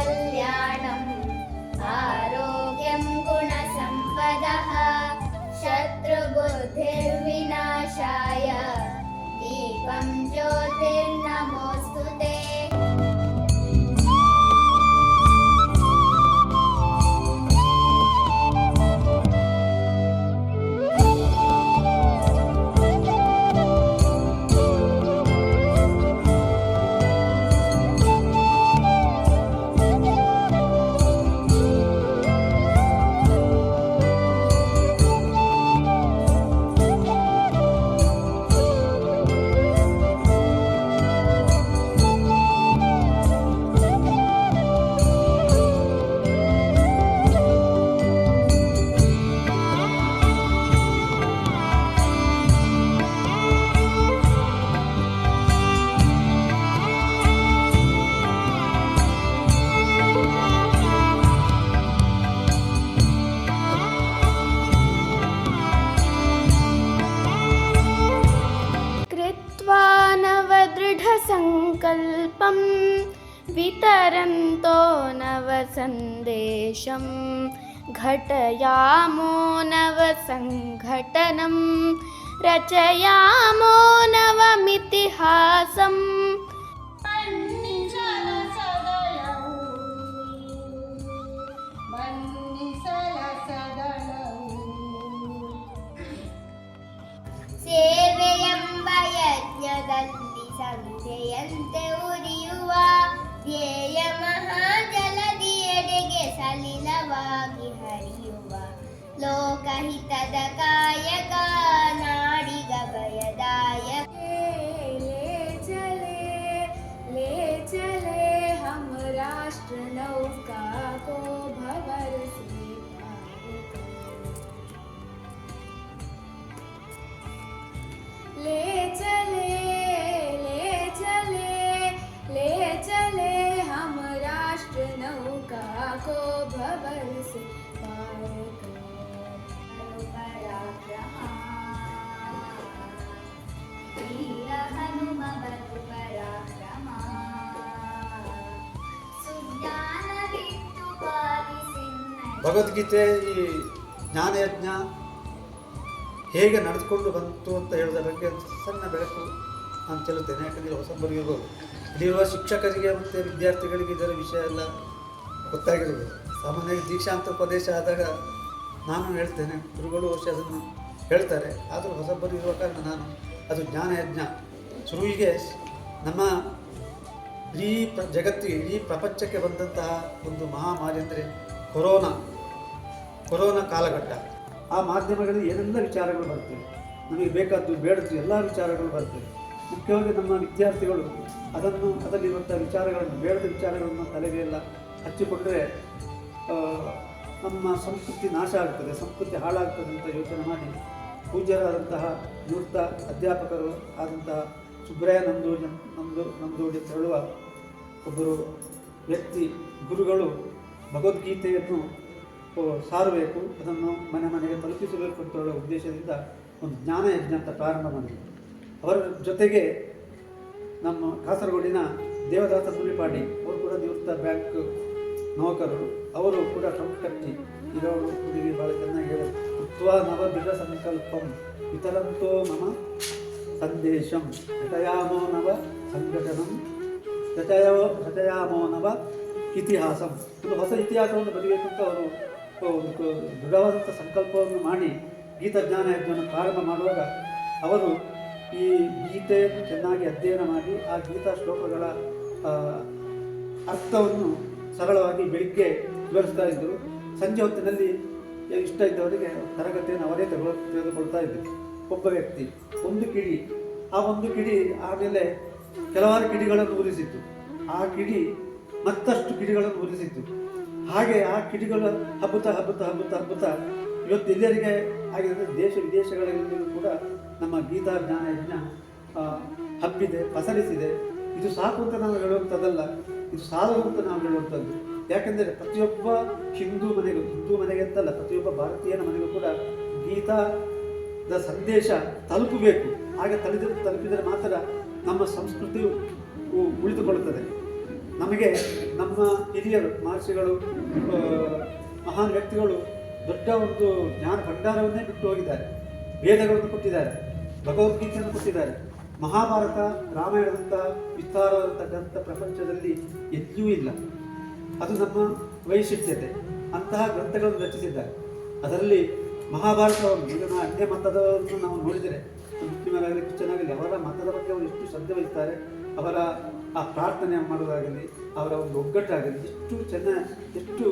கல்யாணம் ஆ नवदृढसङ्कल्पं वितरन्तो नवसन्देशं घटयामो नवसङ्घटनं रचयामो नवमितिहासम् ಸಂಧ್ಯೆಯಂತೆ ಉರಿಯುವ ಧ್ಯೇಯ ಮಹಾಜಲದಿಯೆಡೆಗೆ ಸಲಿಲವಾಗಿ ಹರಿಯುವ ಲೋಕಹಿತದ ಕಾಯಕ ಭಗವದ್ಗೀತೆ ಈ ಜ್ಞಾನಯಜ್ಞ ಹೇಗೆ ನಡೆದುಕೊಂಡು ಬಂತು ಅಂತ ಹೇಳಿದ ಬಗ್ಗೆ ಸಣ್ಣ ಬೆಳಕು ನಾನು ಚೆಲ್ಲುತ್ತೇನೆ, ಯಾಕಂದರೆ ಹೊಸಬರಿಗೂ ಇಲ್ಲಿರುವ ಶಿಕ್ಷಕರಿಗೆ ಮತ್ತು ವಿದ್ಯಾರ್ಥಿಗಳಿಗೆ ಇದರ ವಿಷಯ ಎಲ್ಲ ಗೊತ್ತಾಗಿರಬೇಕು ಸಾಮಾನ್ಯವಾಗಿ ದೀಕ್ಷಾಂತ ಉಪದೇಶ ಆದಾಗ ನಾನು ಹೇಳ್ತೇನೆ, ಗುರುಗಳು ವರ್ಷ ಅದನ್ನು ಹೇಳ್ತಾರೆ. ಆದರೂ ಹೊಸಬ್ಬರು ಇರುವ ಕಾರಣ ನಾನು ಅದು ಜ್ಞಾನಯಜ್ಞ. ಶುರುವಿಗೆ ನಮ್ಮ ಇಡೀ ಪ್ರ, ಜಗತ್ತಿಗೆ, ಇಡೀ ಪ್ರಪಂಚಕ್ಕೆ ಬಂದಂತಹ ಒಂದು ಮಹಾಮಾರಿ ಅಂದರೆ ಕೊರೋನಾ ಕೊರೋನಾ ಕಾಲಘಟ್ಟ. ಆ ಮಾಧ್ಯಮಗಳಲ್ಲಿ ಏನೆಲ್ಲ ವಿಚಾರಗಳು ಬರ್ತವೆ ನಮಗೆ ಬೇಕಾದ್ದು ಬೇಡದ್ದು ಎಲ್ಲ ವಿಚಾರಗಳು ಬರ್ತವೆ ಮುಖ್ಯವಾಗಿ ನಮ್ಮ ವಿದ್ಯಾರ್ಥಿಗಳು ಅದನ್ನು, ಅದರಲ್ಲಿರುವಂಥ ವಿಚಾರಗಳನ್ನು, ಬೇಡದ ವಿಚಾರಗಳನ್ನು ತಲೆಗೆ ಎಲ್ಲ ಹಚ್ಚಿಕೊಂಡ್ರೆ ನಮ್ಮ ಸಂಸ್ಕೃತಿ ನಾಶ ಆಗ್ತದೆ, ಸಂಸ್ಕೃತಿ ಹಾಳಾಗ್ತದೆ ಅಂತ ಯೋಚನೆ ಮಾಡಿ ಪೂಜ್ಯರಾದಂತಹ ಮೂರ್ತ ಅಧ್ಯಾಪಕರು ಆದಂತಹ ಸುಬ್ರಾಯ ನಂದೋಜ ನಂದು ನಂದೋಡಿ ಅಂತ ಹೇಳುವ ಒಬ್ಬರು ವ್ಯಕ್ತಿ, ಗುರುಗಳು ಭಗವದ್ಗೀತೆಯನ್ನು ಸಾರಬೇಕು, ಅದನ್ನು ಮನೆ ಮನೆಗೆ ತಲುಪಿಸಬೇಕು ಅಂತ ಹೇಳುವ ಉದ್ದೇಶದಿಂದ ಒಂದು ಜ್ಞಾನ ಯಜ್ಞ ಅಂತ ಪ್ರಾರಂಭ ಮಾಡಿದರು. ಅವರ ಜೊತೆಗೆ ನಮ್ಮ ಕಾಸರಗೋಡಿನ ದೇವದಾಸ ಸುಲಿಪಾಡಿ ಅವರು ಕೂಡ ನಿವೃತ್ತ ಬ್ಯಾಂಕ್ ನೌಕರರು, ಅವರು ಕೂಡ ಕಟ್ಟಿ, ಇರೋರು ಹುಡುಗಿ ಭಾಳ ಚೆನ್ನಾಗಿ ನವ ಸಂಕಲ್ಪಂ ಇತರಂತೋ ಮಮ ಸಂದೇಶಂ, ರಚಯಾಮೋ ನವ ಸಂಘಟನಂ, ರಚಯೋ, ರಚಯಾಮೋ ನವ ಇತಿಹಾಸಂ. ಒಂದು ಹೊಸ ಇತಿಹಾಸವನ್ನು ಬರೆಯಬೇಕಂತ ಅವರು ಒಂದು ದೃಢವಾದಂಥ ಸಂಕಲ್ಪವನ್ನು ಮಾಡಿ ಗೀತಜ್ಞಾನ ಯಜ್ಞವನ್ನು ಪ್ರಾರಂಭ ಮಾಡುವಾಗ ಅವರು ಈ ಗೀತೆಯನ್ನು ಚೆನ್ನಾಗಿ ಅಧ್ಯಯನ ಮಾಡಿ ಆ ಗೀತಾ ಶ್ಲೋಕಗಳ ಅರ್ಥವನ್ನು ಸರಳವಾಗಿ ಬೆಳಿಗ್ಗೆ ವಿವರಿಸ್ತಾ ಇದ್ದರು. ಸಂಜೆ ಹೊತ್ತಿನಲ್ಲಿ ಇಷ್ಟ ಇದ್ದವರಿಗೆ ತರಗತಿಯನ್ನು ಅವರೇ ತೆಗೆದು, ತೆಗೆದುಕೊಳ್ತಾ ಇದ್ದರು. ಒಬ್ಬ ವ್ಯಕ್ತಿ, ಒಂದು ಕಿಡಿ, ಆ ಒಂದು ಕಿಡಿ ಆಮೇಲೆ ಕೆಲವಾರು ಕಿಡಿಗಳನ್ನು ಉರಿಸಿತ್ತು ಆ ಕಿಡಿ ಮತ್ತಷ್ಟು ಕಿಡಿಗಳನ್ನು ಉರಿಸಿತ್ತು ಹಾಗೆ ಆ ಕಿಡಿಗಳು ಹಬ್ಬುತ್ತಾ ಹಬ್ಬುತ್ತಾ ಹಬ್ಬುತ್ತಾ ಹಬ್ಬುತ್ತಾ ಇವತ್ತು ಎಲ್ಲರಿಗೆ ಆಗಿದೆ ದೇಶ ವಿದೇಶಗಳಲ್ಲಿಯೂ ಕೂಡ ನಮ್ಮ ಗೀತಾ ಜ್ಞಾನ ಯಜ್ಞ ಹಬ್ಬಿದೆ, ಪಸರಿಸಿದೆ. ಇದು ಸಾಕು ಅಂತ ನಾವು ಹೇಳುವಂಥದ್ದಲ್ಲ, ಇದು ಸಾಲದು ಅಂತ ನಾವು ಹೇಳುವಂಥದ್ದು. ಯಾಕೆಂದರೆ ಪ್ರತಿಯೊಬ್ಬ ಹಿಂದೂ ಮನೆಗೂ, ಹಿಂದೂ ಮನೆಗೆ ಅಂತಲ್ಲ, ಪ್ರತಿಯೊಬ್ಬ ಭಾರತೀಯನ ಮನೆಗೂ ಕೂಡ ಗೀತಾದ ಸಂದೇಶ ತಲುಪಬೇಕು. ಹಾಗೆ ತಲುಪಿದ ತಲುಪಿದರೆ ಮಾತ್ರ ನಮ್ಮ ಸಂಸ್ಕೃತಿಯು ಉಳಿದುಕೊಳ್ಳುತ್ತದೆ. ನಮಗೆ ನಮ್ಮ ಹಿರಿಯರು, ಮಹರ್ಷಿಗಳು ಮಹಾನ್ ವ್ಯಕ್ತಿಗಳು ದೊಡ್ಡ ಒಂದು ಜ್ಞಾನ ಭಂಡಾರವನ್ನೇ ಬಿಟ್ಟು ಹೋಗಿದ್ದಾರೆ. ವೇದಗಳನ್ನು ಕೊಟ್ಟಿದ್ದಾರೆ ಭಗವದ್ಗೀತೆಯನ್ನು ಕೊಟ್ಟಿದ್ದಾರೆ. ಮಹಾಭಾರತ, ರಾಮಾಯಣದಂಥ ವಿಸ್ತಾರವಾದಂಥ ಪ್ರಪಂಚದಲ್ಲಿ ಎಲ್ಲಿಯೂ ಇಲ್ಲ. ಅದು ನಮ್ಮ ವೈಶಿಷ್ಟ್ಯತೆ. ಅಂತಹ ಗ್ರಂಥಗಳನ್ನು ರಚಿಸಿದ್ದಾರೆ. ಅದರಲ್ಲಿ ಮಹಾಭಾರತವನ್ನು, ಈಗ ನಾವು ಮತದವನ್ನು ನಾವು ನೋಡಿದರೆ ಮುಸ್ಲಿಮರಾಗಲಿ ಕ್ರಿಶ್ಚನಾಗಲಿ ಅವರ ಮತದ ಬಗ್ಗೆ ಅವರು ಎಷ್ಟು ಶ್ರದ್ಧೆ ವಹಿಸ್ತಾರೆ, ಅವರ ಆ ಪ್ರಾರ್ಥನೆ ಮಾಡೋದಾಗಲಿ, ಅವರ ಒಂದು ಒಗ್ಗಟ್ಟಾಗಲಿ ಎಷ್ಟು ಚೆನ್ನ, ಎಷ್ಟು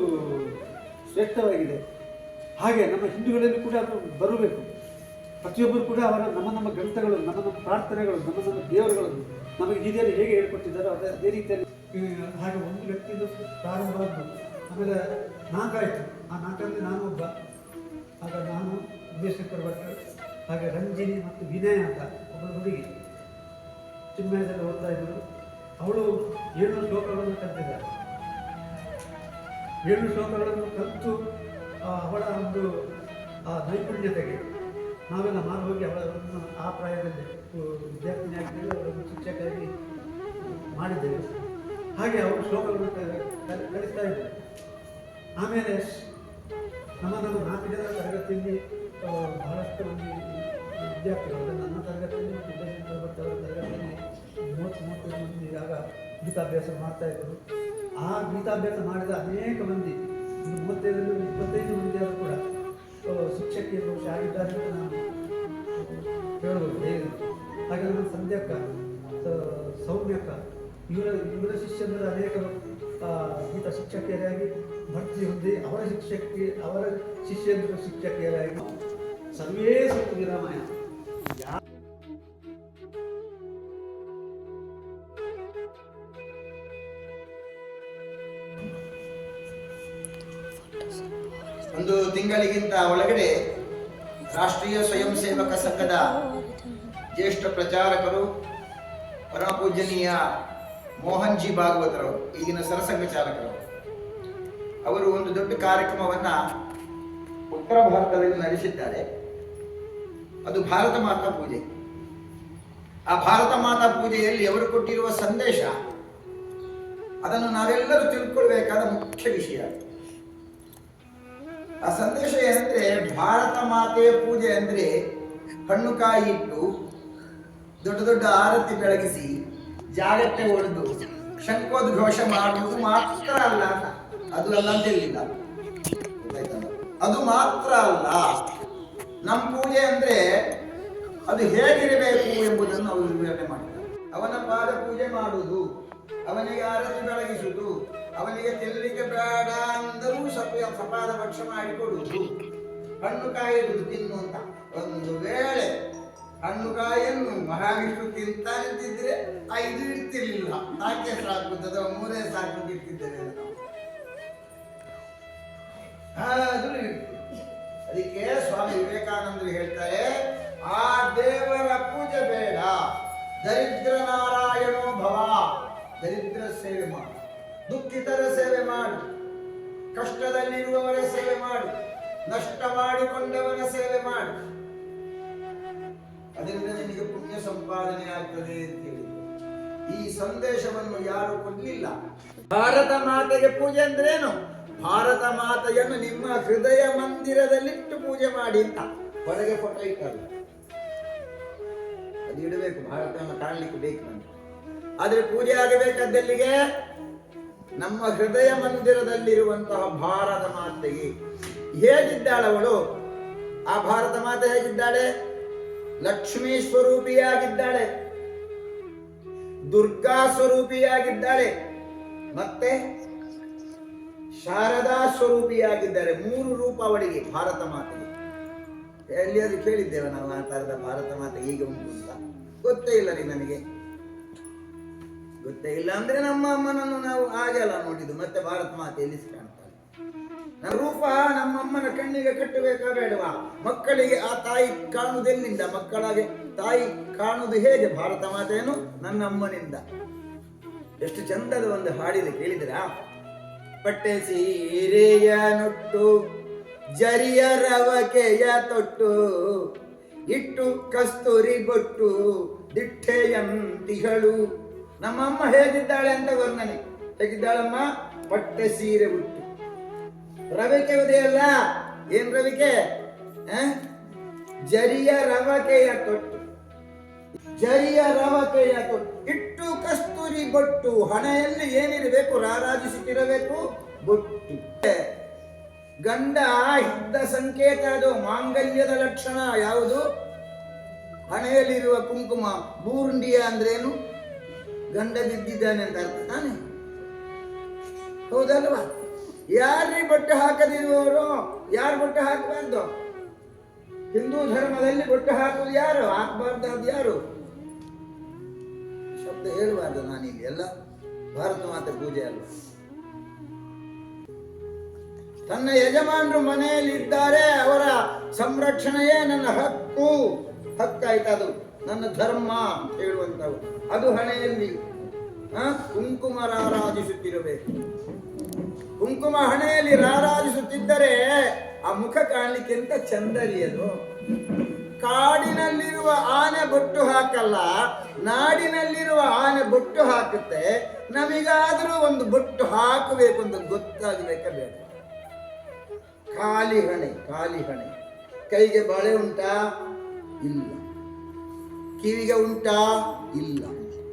ಶ್ರೇಷ್ಠವಾಗಿದೆ. ಹಾಗೆ ನಮ್ಮ ಹಿಂದೂಗಳಲ್ಲಿ ಕೂಡ ಅದು ಬರಬೇಕು. ಪ್ರತಿಯೊಬ್ಬರು ಕೂಡ ಅವರ ನಮ್ಮ ನಮ್ಮ ಗ್ರಂಥಗಳು, ನಮ್ಮ ನಮ್ಮ ಪ್ರಾರ್ಥನೆಗಳು, ನಮ್ಮ ನಮ್ಮ ದೇವರುಗಳನ್ನು ನಮಗೆ ಹಿರಿಯರು ಹೇಗೆ ಹೇಳ್ಕೊಟ್ಟಿದ್ದಾರೋ ಅದೇ ಅದೇ ರೀತಿಯಲ್ಲಿ. ಹಾಗೆ ಒಂದು ವ್ಯಕ್ತಿಯಿಂದ ಪ್ರಾರಂಭವಾದ್ದು ಆಮೇಲೆ ನಾಲ್ಕಾಯಿತು ಆ ನಾಲ್ಕರಲ್ಲಿ ನಾನು ಒಬ್ಬ. ಆಗ ನಾನು ಉಮೇಶ್ವರ ಭಟ್ರು, ಹಾಗೆ ರಂಜಿನಿ ಮತ್ತು ವಿನಯ ಅಂತ ಒಬ್ಬ ಹುಡುಗಿ. ಚಿನ್ಮಯದಲ್ಲಿ ಓದ್ತಾ ಇದ್ರು ಅವಳು ಏಳು ಶ್ಲೋಕಗಳನ್ನು ಕಲ್ತಿದ್ದಾಳೆ ಏಳು ಶ್ಲೋಕಗಳನ್ನು ಕಲಿತು ಅವಳ ಒಂದು, ಆ ನೈಪುಣ್ಯತೆಗೆ ನಾವೆಲ್ಲ ಮಾಡಿ ಹೋಗಿ ಅವಳನ್ನು ಆ ಪ್ರಾಯದಲ್ಲಿ ವಿದ್ಯಾರ್ಥಿನಿಯಾಗಿ ಅವರನ್ನು ಶಿಕ್ಷಕರಾಗಿ ಮಾಡಿದ್ದೇವೆ. ಹಾಗೆ ಅವರು ಶ್ಲೋಕಗಳನ್ನು ಕಲಿಸ್ತಾ ಇದ್ದರು ಆಮೇಲೆ ನಮ್ಮ ನಮ್ಮ ನಾಲ್ಕು ಜನ ತರಗತಿಯಲ್ಲಿ ಬಹಳಷ್ಟು ಮಂದಿ ವಿದ್ಯಾರ್ಥಿಗಳು ನನ್ನ ತರಗತಿಯಲ್ಲಿ ವಿದ್ಯಾರ್ಥಿಗಳು ವಿದ್ಯಾರ್ಥಿ ಮೂವತ್ತೈದು ಮಂದಿ ಆಗ ಗೀತಾಭ್ಯಾಸ ಮಾಡ್ತಾ ಇದ್ದರು. ಆ ಗೀತಾಭ್ಯಾಸ ಮಾಡಿದ ಅನೇಕ ಮಂದಿ ಒಂದು ಮೂವತ್ತೈದರಲ್ಲಿ ಒಂದು ಇಪ್ಪತ್ತೈದು ಮಂದಿಯವರು ಕೂಡ ಶಿಕ್ಷಕಿಯರು ಶಾಲಿದ್ದಾರೆ ಅಂತ ನಾನು ಹೇಳ್ಬೋದು ಹೇಗೆ? ಹಾಗೆ ನಮ್ಮ ಸಂಧ್ಯಕ್ಕ ಸೌಮ್ಯಕ್ಕ ಇವರ ಇವರ ಶಿಷ್ಯಂದ್ರ ಅನೇಕರು ಆ, ಗೀತ ಶಿಕ್ಷಕಿಯರಾಗಿ ಭರ್ತಿ ಹೊಂದಿ ಅವರ ಶಿಕ್ಷಕಿ ಅವರ ಶಿಷ್ಯಂದ್ರ ಶಿಕ್ಷಕಿಯರಾಗಿ. ಸರ್ವೇ ಸತ್ತು ವಿರಾಮಯ ಒಳಗಡೆ ರಾಷ್ಟ್ರೀಯ ಸ್ವಯಂ ಸೇವಕ ಸಂಘದ ಜ್ಯೇಷ್ಠ ಪ್ರಚಾರಕರು ಪರಮಪೂಜನೀಯ ಮೋಹನ್ಜಿ ಮೋಹನ್ ಜಿ ಈಗಿನ ಸರಸಂಘ ಚಾಲಕರು. ಅವರು ಒಂದು ದೊಡ್ಡ ಕಾರ್ಯಕ್ರಮವನ್ನ ಉತ್ತರ ಭಾರತದಲ್ಲಿ ನಡೆಸಿದ್ದಾರೆ. ಅದು ಭಾರತ ಮಾತಾ ಪೂಜೆ. ಆ ಭಾರತ ಮಾತಾ ಪೂಜೆಯಲ್ಲಿ ಅವರು ಕೊಟ್ಟಿರುವ ಸಂದೇಶ, ಅದನ್ನು ನಾವೆಲ್ಲರೂ ತಿಳ್ಕೊಳ್ಬೇಕಾದ ಮುಖ್ಯ ವಿಷಯ ಆ ಸಂದೇಶ ಏನಂದ್ರೆ, ಭಾರತ ಮಾತೆಯ ಪೂಜೆ ಅಂದ್ರೆ ಹಣ್ಣು ಕಾಯಿ ಇಟ್ಟು ದೊಡ್ಡ ದೊಡ್ಡ ಆರತಿ ಬೆಳಗಿಸಿ ಜಾಗಕ್ಕೆ ಒಡೆದು ಶಂಕೋದ್ಘೋಷ ಮಾಡುವುದು ಮಾತ್ರ ಅಲ್ಲ. ಅದು ಅಲ್ಲ ಅಂತ ಹೇಳಿಲ್ಲ. ಅದು ಮಾತ್ರ ಅಲ್ಲ. ನಮ್ಮ ಪೂಜೆ ಅಂದ್ರೆ ಅದು ಹೇಗಿರಬೇಕು ಎಂಬುದನ್ನು ಅವರು ವಿವರಣೆ ಮಾಡಿದ್ದಾರೆ. ಅವನ ಪಾದ ಪೂಜೆ ಮಾಡುವುದು, ಅವನಿಗೆ ಆರತಿ ಬೆಳಗಿಸುವುದು ಅವನಿಗೆ ತಿನ್ನಲಿಕ್ಕೆ ಬೇಡ ಅಂದರೂ ಸಪ ಸಪಾದ ಭಕ್ಷ ಮಾಡಿಕೊಡುವುದು ಹಣ್ಣು ಕಾಯಿಯನ್ನು ತಿನ್ನು ಅಂತ. ಒಂದು ವೇಳೆ ಹಣ್ಣು ಕಾಯಿಯನ್ನು ಮಹಾವಿಷ್ಣು ತಿಂತಾನಿದ್ದಿದ್ರೆ ಐದು ಇಡ್ತಿರ್ಲಿಲ್ಲ ನಾಲ್ಕೇ ಸಾಕು ಅಥವಾ ಮೂರೇ ಸಾಕು ಇಡ್ತಿದ್ದೇವೆ ಆದ್ರೂ ಅದಕ್ಕೆ ಸ್ವಾಮಿ ವಿವೇಕಾನಂದರು ಹೇಳ್ತಾರೆ, ಆ ದೇವರ ಪೂಜೆ ಬೇಡ. ದರಿದ್ರ ನಾರಾಯಣೋ ಭವ. ದರಿದ್ರ ಸೇವೆ ಮಾಡು. ದುಃಖಿತರ ಸೇವೆ ಮಾಡು. ಕಷ್ಟದಲ್ಲಿರುವವರ ಸೇವೆ ಮಾಡು. ನಷ್ಟ ಮಾಡಿಕೊಂಡವನ ಸೇವೆ ಮಾಡು. ಅದರಿಂದ ನಿಮಗೆ ಪುಣ್ಯ ಸಂಪಾದನೆ ಆಗ್ತದೆ ಅಂತ ಹೇಳಿದ್ರು. ಈ ಸಂದೇಶವನ್ನು ಯಾರು ಕೊಡಲಿಲ್ಲ. ಭಾರತ ಮಾತೆಗೆ ಪೂಜೆ ಅಂದ್ರೇನು? ಭಾರತ ಮಾತೆಯನ್ನು ನಿಮ್ಮ ಹೃದಯ ಮಂದಿರದಲ್ಲಿಟ್ಟು ಪೂಜೆ ಮಾಡಿ ಅಂತ ಹೊರಗೆ ಫೋಟೋ ಇಟ್ಟಲ್ಲ ಅದು ಇಡಬೇಕು. ಭಾರತವನ್ನು ಕಾಣಲಿಕ್ಕೆ ಬೇಕು ನಮಗೆ. ಆದ್ರೆ ಪೂಜೆ ಆಗಬೇಕಾದ್ದೆಲ್ಲಿಗೆ? ನಮ್ಮ ಹೃದಯ ಮಂದಿರದಲ್ಲಿರುವಂತಹ ಭಾರತ ಮಾತೆಗೆ ಹೇಗಿದ್ದಾಳವಳು ಆ ಭಾರತ ಮಾತೆ ಹೇಗಿದ್ದಾಳೆ? ಲಕ್ಷ್ಮೀ ಸ್ವರೂಪಿಯಾಗಿದ್ದಾಳೆ. ದುರ್ಗಾ ಸ್ವರೂಪಿಯಾಗಿದ್ದಾಳೆ. ಮತ್ತೆ ಶಾರದಾ ಸ್ವರೂಪಿಯಾಗಿದ್ದಾರೆ. ಮೂರು ರೂಪ ಅವಳಿಗೆ ಭಾರತ ಮಾತೆಗೆ. ಎಲ್ಲಿಯಾದ್ರೂ ಕೇಳಿದ್ದೇವೆ ನಾವು ಆ ಥರದ ಭಾರತ ಮಾತೆ ಈಗ ಉಂಟು ಅಂತ? ಗೊತ್ತೇ ಇಲ್ಲ ರೀ ನನಗೆ. ಗೊತ್ತೇ ಇಲ್ಲ ಅಂದ್ರೆ ನಮ್ಮ ಅಮ್ಮನನ್ನು ನಾವು ಹಾಗೆಲ್ಲ ನೋಡಿದ್ದು. ಮತ್ತೆ ಭಾರತ ಮಾತೆ ಎಲ್ಲಿ ಕಾಣ್ತಾಳೆ ನಮ್ಮ ರೂಪ ನಮ್ಮಮ್ಮನ ಕಣ್ಣಿಗೆ ಕಟ್ಟಬೇಕಾ ಬೇಡವಾ ಮಕ್ಕಳಿಗೆ ಆ ತಾಯಿ ಕಾಣುವುದೆಲ್ಲಿಂದ? ಮಕ್ಕಳಾಗೆ ತಾಯಿ ಕಾಣುವುದು ಹೇಗೆ? ಭಾರತ ಮಾತೆಯನ್ನು ನನ್ನ ಅಮ್ಮನಿಂದ. ಎಷ್ಟು ಚಂದದ ಒಂದು ಹಾಡಿದೆ ಕೇಳಿದ್ರ ಪಟ್ಟೆ ಸೀರೆಯ ನೊಟ್ಟು, ಜರಿಯ ರವಕೆಯ ತೊಟ್ಟು, ಇಟ್ಟು ಕಸ್ತೂರಿ ಬೊಟ್ಟು, ದಿಟ್ಟೆಯಂತಿಗಳು. ನಮ್ಮಮ್ಮ ಹೇಗಿದ್ದಾಳೆ ಅಂತ ವರ್ಣನೆ ಹೇಗಿದ್ದಾಳಮ್ಮ? ಬಟ್ಟೆ ಸೀರೆ ಉಟ್ಟು ರವಿಕೆ ಉದಯಲ್ಲ ಏನ್ ರವಿಕೆ? ಜರಿಯ ರವಕೆಯ ತೊಟ್ಟು. ಜರಿಯ ರವಕೆಯ ತೊಟ್ಟು. ಇಟ್ಟು ಕಸ್ತೂರಿ ಬೊಟ್ಟು. ಹಣೆಯಲ್ಲಿ ಏನಿರಬೇಕು? ರಾರಾಜಿಸುತ್ತಿರಬೇಕು ಬೊಟ್ಟು. ಗಂಡ ಇದ್ದ ಸಂಕೇತ ಅದು. ಮಾಂಗಲ್ಯದ ಲಕ್ಷಣ ಯಾವುದು? ಹಣೆಯಲ್ಲಿರುವ ಕುಂಕುಮ. ಬೂರುಂಡಿಯ ಅಂದ್ರೇನು? ಗಂಡ ಬಿದ್ದಿದ್ದಾನೆ ಅಂತ ಅರ್ಥ ತಾನೆ? ಹೌದಲ್ವಾ? ಯಾರೀ ಬಟ್ಟೆ ಹಾಕದಿರುವವರು ಯಾರು ಬಟ್ಟೆ ಹಾಕಬಾರ್ದು? ಹಿಂದೂ ಧರ್ಮದಲ್ಲಿ ಬಟ್ಟೆ ಹಾಕುವುದು ಯಾರು? ಹಾಕಬಾರ್ದು ಅದು ಯಾರು ಶಬ್ದ ಹೇಳಬಾರ್ದು ನಾನಿಲ್ಲಿ ಎಲ್ಲ ಭಾರತ ಮಾತೆ ಪೂಜೆ ಅಲ್ವಾ? ತನ್ನ ಯಜಮಾನರು ಮನೆಯಲ್ಲಿ ಇದ್ದಾರೆ ಅವರ ಸಂರಕ್ಷಣೆಯೇ ನನ್ನ ಹಕ್ಕು. ಹಕ್ಕಾಯ್ತು ಅದು ನನ್ನ ಧರ್ಮ ಅಂತ ಹೇಳುವಂಥವು. ಅದು ಹಣೆಯಲ್ಲಿ ಕುಂಕುಮ ರಾರಾಜಿಸುತ್ತಿರಬೇಕು. ಕುಂಕುಮ ಹಣೆಯಲ್ಲಿ ರಾರಾಜಿಸುತ್ತಿದ್ದರೆ ಆ ಮುಖ ಕಾಣಲಿಕ್ಕೆ ಎಂತ ಚಂದರಿಯದು ಕಾಡಿನಲ್ಲಿರುವ ಆನೆ ಬೊಟ್ಟು ಹಾಕಲ್ಲ, ನಾಡಿನಲ್ಲಿರುವ ಆನೆ ಬೊಟ್ಟು ಹಾಕುತ್ತೆ, ನಮಗಾದರೂ ಒಂದು ಬೊಟ್ಟು ಹಾಕಬೇಕು ಅಂತ ಗೊತ್ತಾಗಬೇಕ ಬೇಡ ಖಾಲಿ ಹಣೆ ಖಾಲಿ ಹಣೆ. ಕೈಗೆ ಬಳೆ ಉಂಟಾ? ಇಲ್ಲ. ಕಿವಿಗೆ ಉಂಟಾ ಇಲ್ಲ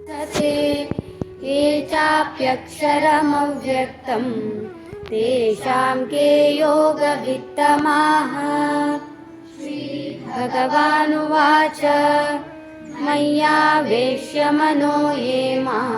तते ये चाप्यक्षरमव्यक्तम् तेषां के योगवित्तमाः भगवानुवाच मय्यावेश्य मनो ये माम्